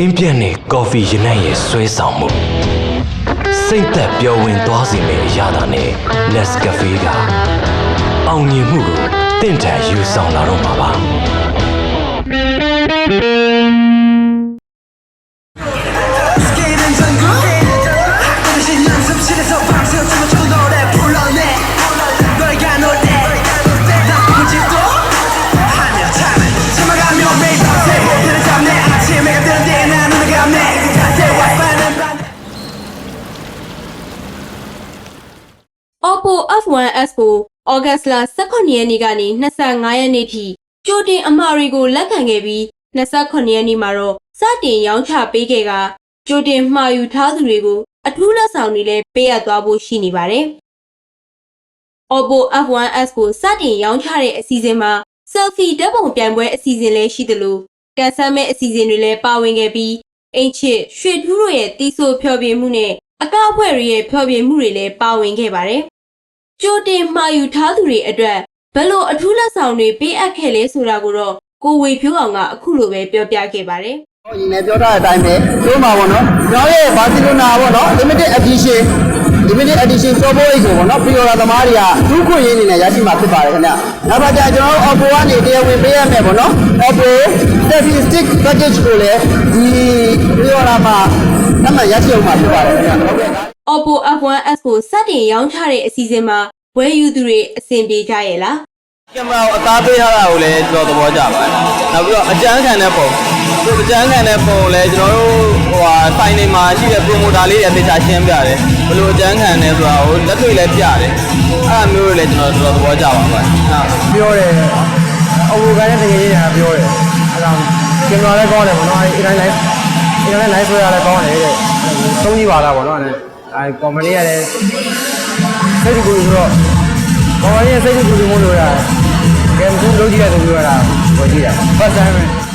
တင်းပြတ်နေကော်ဖီရနံ့ရဲ့ဆွဲဆောင်မှုစိတ်သက်ပျော်ဝင်သွားစေမယ့်အရာသာနဲ့ Nescafe ကအောင်မြင်မှုကိုတင့်တယ်ယူဆောင်လာတော့မှာပါ Oppo F1s ကိုဩဂတ်စ်လ18ရက်နေ့ကနေ25ရက်နေ့ထိကြိုတင်အမှာတွေကိုလက်ခံခဲ့ပြီး28ရက်နေ့မှာတော့စတင်ရောင်းချပေးခဲ့ကကြိုတင်မှာယူထားသူတွေကိုအထူးလက်ဆောင်တွေလည်းပေးအပ်သွားဖို့ရှိနေပါတယ်။ Oppo F1s ကိုစတင်ရောင်းချတဲ့အစီအစဉ်မှာ selfie ဓာတ်ပုံပြိုင်ပွဲအစီအစဉ်လည်းရှိသလိုကန်ဆယ်မဲ့အစီအစဉ်တွေလည်းပါဝင်ခဲ့ပြီးအင်ချစ်ရွှေထူးတို့ရဲ့တီးဆိုဖျော်ဖြေမှုနဲ့အကောက်အဖွဲ့တွေရဲ့ဖျော်ဖြေမှုတွေလည်းပါဝင်ခဲ့ပါတယ်။ ကြိုတင်မှာယူထားသူတွေအတွက်ဘယ်လိုအထူးလက်ဆောင်တွေပေးအပ်ခဲ့လဲဆိုတာကိုတော့ကိုဝေဖြိုးအောင်ကအခုလိုပဲပြောပြခဲ့ပါတယ်။ဟိုညီနေပြောထားတဲ့အတိုင်းပဲတို့မှာပေါ့နော်ကျွန်တော်ရဲ့ဘာစီလိုနာပေါ့နော် limited edition limited edition စောပိုးအိတ်ကိုပေါ့နော်ပီယိုရာသမားတွေကသူ့ခွင့်ရင်းနေနဲ့ရရှိမှာဖြစ်ပါတယ်ခင်ဗျနောက်ပါကြကျွန်တော်တို့ Oppo ကနေတရားဝင်ပေးရမယ်ပေါ့နော် Oppo selfie stick package ကိုလည်းဒီပီယိုရာမှာ အမှန်ရရှိအောင်မှာဖြစ်ပါတယ်ခင်ဗျဟုတ်ကဲ့ Oppo F1s ကိုစတင်ရောင်းချတဲ့အစီအစဉ်မှာဝယ်ယူသူတွေအဆင်ပြေကြရဲ့လားကင်မရာကိုအသားပေးထားတာကိုလည်းကျွန်တော်သဘောကျပါတယ်။နောက်ပြီးတော့အကြမ်းခံတဲ့ပုံသူအကြမ်းခံတဲ့ပုံကိုလည်းကျွန်တော်တို့ဟိုဟာဆိုင်တွေမှာရှိတဲ့ promoter လေးတွေအသေးချာရှင်းပြတယ်။ဘယ်လိုအကြမ်းခံလဲဆိုတာကိုလက်တွေ့လည်းပြတယ်။အဲ့ဒါမျိုးတွေလည်းကျွန်တော်တော်တော်သဘောကျပါပါတယ်။ဟုတ်ပြောတယ်အဝူကလည်းတကယ်ကြီးနေတာပြောတယ်အဲဒါကင်မရာလည်းကောင်းတယ်ဗောနော်အဲတိုင်း live အဲတိုင်း live ဆွဲရလည်းကောင်းတယ်တဲ့သုံးကြည့်ပါလားဗောနော်အဲကွန်မလေးကလည်းစိတ်ကူဆိုတော့ကွန်မလေးရဲ့စိတ်ကူကူမို့လို့ရတယ်ကဲမကူလုံးကြည့်ရဆိုပြီးတော့တာဟိုကြည့်တာ first time ပဲ